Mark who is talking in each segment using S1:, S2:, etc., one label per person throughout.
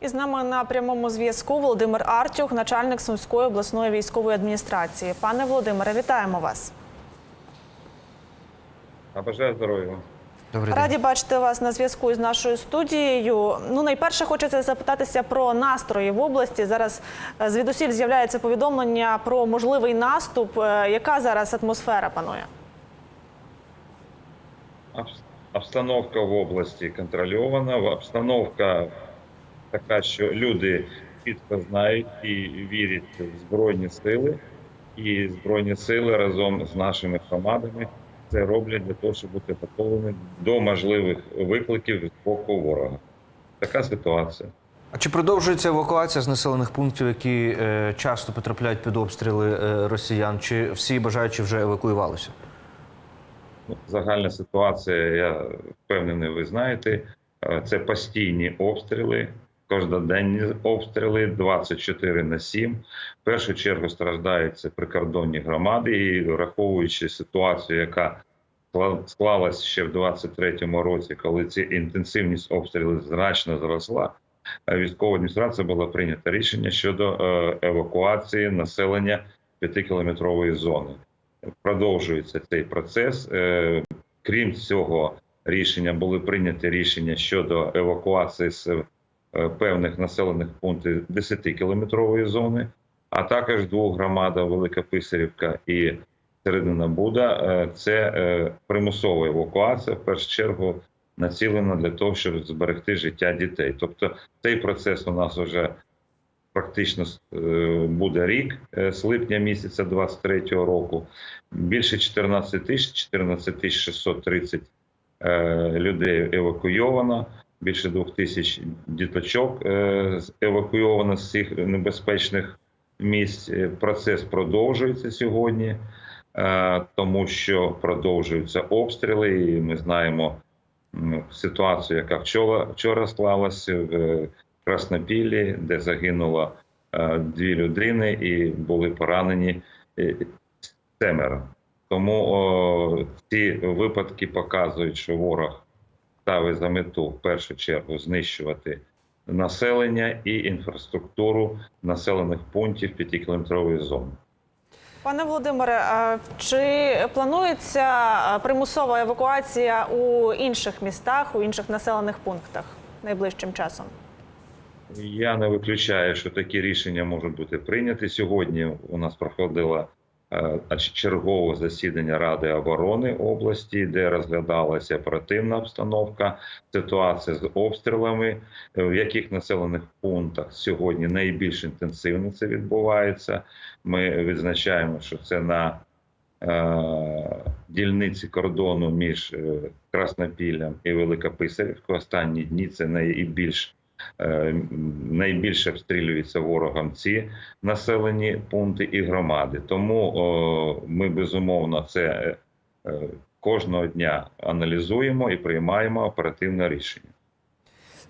S1: І з нами на прямому зв'язку Володимир Артюх, начальник Сумської обласної військової адміністрації. Пане Володимире, вітаємо вас.
S2: А бажаю здоров'я.
S3: Добрий день.
S1: Раді бачити вас на зв'язку з нашою студією. Ну, найперше хочеться запитатися про настрої в області. Зараз е, звідусіль з'являється повідомлення про можливий наступ. Е, Яка зараз атмосфера панує?
S2: Обстановка в області контрольована. Обстановка така, що люди чітко знають і вірять в Збройні сили. І Збройні сили разом з нашими громадами це роблять для того, щоб бути готовими до можливих викликів з боку ворога. Така ситуація.
S3: А чи продовжується евакуація з населених пунктів, які е, часто потрапляють під обстріли е, росіян? Чи всі бажаючі вже евакуювалися?
S2: Ну, Загальна ситуація, я впевнений, ви знаєте. Е, Це постійні обстріли, кожноденні обстріли 24 на 7. В першу чергу страждають це прикордонні громади, і враховуючи ситуацію, яка скла- склалась ще в 23-му році, коли ці інтенсивність обстрілів значно зросла. е, Військова адміністрація була прийнято рішення щодо е, евакуації населення 5-кілометрової зони продовжується цей процес. Е, Крім цього рішення були прийняті рішення щодо евакуації з певних населених пунктів 10-кілометрової зони, а також двох громад Велика Писарівка і Середина Буда. Е, Це е, примусова евакуація, в першу чергу націлена для того, щоб зберегти життя дітей. Тобто цей процес у нас вже практично е, буде рік е, з липня місяця 23-го року. Більше 14 тисяч, 14 тисяч 630 е, людей евакуйовано. Більше двох тисяч діточок е, евакуйовано з цих небезпечних місць. Е, Процес продовжується сьогодні, е, тому що продовжуються обстріли, і ми знаємо ситуацію, яка вчора, вчора склалася в Краснопіллі, де загинуло дві людини і були поранені семеро. Тому о, ці випадки показують, що ворог ставить за мету в першу чергу знищувати населення і інфраструктуру населених пунктів 5-кілометрової зони.
S1: Пане Володимире, чи планується примусова евакуація у інших містах, у інших населених пунктах найближчим часом?
S2: Я не виключаю, що такі рішення можуть бути прийняті. Сьогодні у нас проходило а ч- чергове засідання Ради оборони області, де розглядалася оперативна обстановка, ситуація з обстрілами, е, в яких населених пунктах сьогодні найбільш інтенсивно це відбувається. Ми відзначаємо, що це на е, дільниці кордону між е, Краснопіллям і Великописарівкою. Останні дні це найбільш Е, найбільше обстрілюються ворогом ці населені пункти і громади. Тому ми безумовно це е, е, кожного дня аналізуємо і приймаємо оперативне рішення.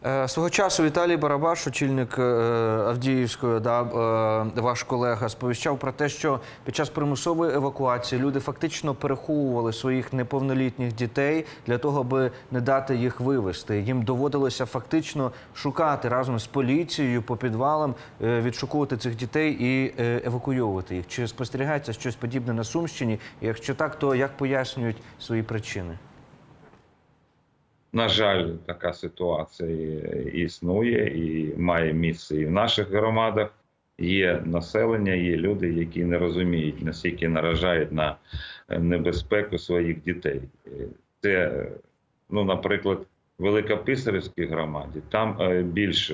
S3: Е, Свого часу Віталій Барабаш, очільник е, Авдіївської, да, е, ваш колега, сповіщав про те, що під час примусової евакуації люди фактично переховували своїх неповнолітніх дітей для того, аби не дати їх вивезти. Їм доводилося фактично шукати разом з поліцією по підвалам, відшукувати цих дітей і е, евакуйовувати їх. Чи спостерігається щось подібне на Сумщині? Якщо так, то як пояснюють свої причини?
S2: На жаль, така ситуація існує і має місце і в наших громадах. Є населення, є люди, які не розуміють, наскільки наражають на е, небезпеку своїх дітей. Е, Це, ну, наприклад, Великописарівській громаді там е, більш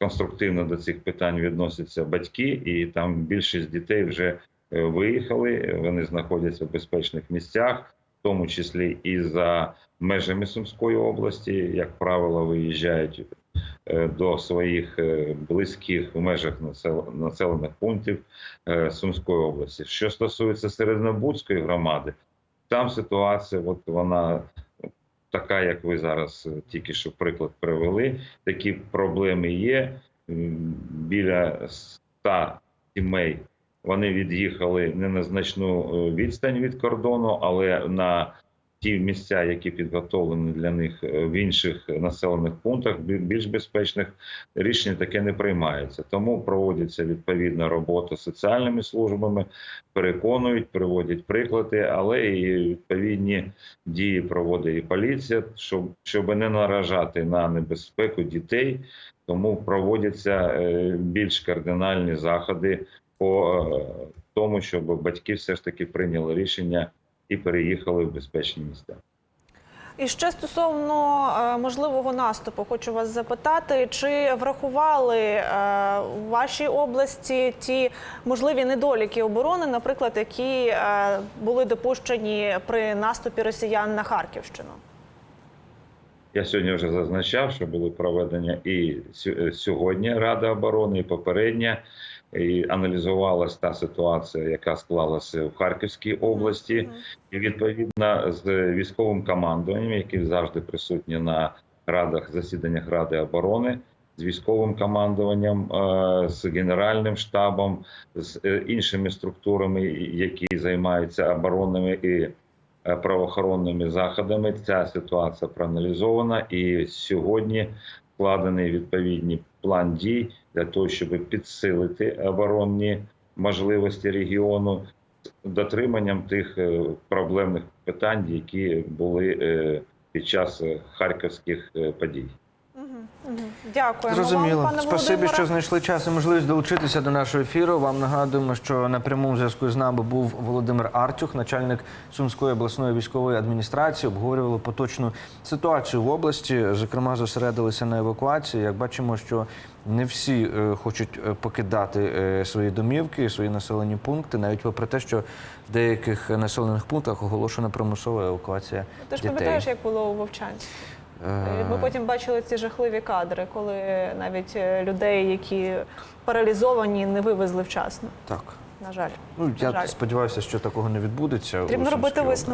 S2: конструктивно до цих питань відносяться батьки, і там більшість дітей вже виїхали. Вони знаходяться в безпечних місцях, тому числі і за межами Сумської області, як правило, виїжджають е, до своїх е, близьких в межах насел- населених пунктів е, Сумської області. Що стосується Середнобудської громади, там ситуація, от вона така, як ви зараз тільки що приклад привели. Такі проблеми є. Біля 100 сімей вони від'їхали не на значну е, відстань від кордону, але на ті місця, які підготовлені для них е, в інших населених пунктах, більш безпечних, рішення таке не приймається. Тому проводиться відповідна робота з соціальними службами, переконують, приводять приклади, але і відповідні дії проводить і поліція, щоб, щоб не наражати на небезпеку дітей. Тому проводяться е, більш кардинальні заходи по е, тому, щоб батьки все ж таки прийняли рішення і переїхали в безпечні місця.
S1: І ще стосовно е, можливого наступу, хочу вас запитати, чи врахували е, в вашій області ті можливі недоліки оборони, наприклад, які е, були допущені при наступі росіян на Харківщину?
S2: Я сьогодні вже зазначав, що були проведення і е, сьогодні Рада оборони, і попередня. І аналізувалась та ситуація, яка склалася в Харківській області, і відповідно з військовим командуванням, які завжди присутні на радах засіданнях Ради оборони, з військовим командуванням, е, з генеральним штабом, з е, іншими структурами, які займаються оборонними і е, правоохоронними заходами. Ця ситуація проаналізована, і сьогодні складений відповідний план дій для того, щоб підсилити оборонні можливості регіону з дотриманням тих е, проблемних питань, які були е, під час е, харківських подій.
S1: Дякуємо
S3: Зрозуміло.
S1: вам, пане
S3: Спасибі, що знайшли час і можливість долучитися до нашого ефіру. Вам нагадуємо, що на прямому зв'язку з нами був Володимир Артюх, начальник Сумської обласної військової адміністрації. Обговорювали поточну ситуацію в області. Зокрема, зосередилися на евакуації. Як бачимо, що не всі е, хочуть е, покидати е, свої домівки, свої населені пункти, навіть попри те, що в деяких населених пунктах оголошена примусова евакуація
S1: Ти ж пам'ятаєш, як було у Вовчанці?
S3: Е,
S1: Ми потім бачили ці жахливі кадри, коли навіть е, людей, які паралізовані, не вивезли вчасно.
S3: Так.
S1: На жаль,
S3: Ну,
S1: На
S3: я
S1: жаль.
S3: сподіваюся, що такого не відбудеться.
S1: Потрібно робити висновки.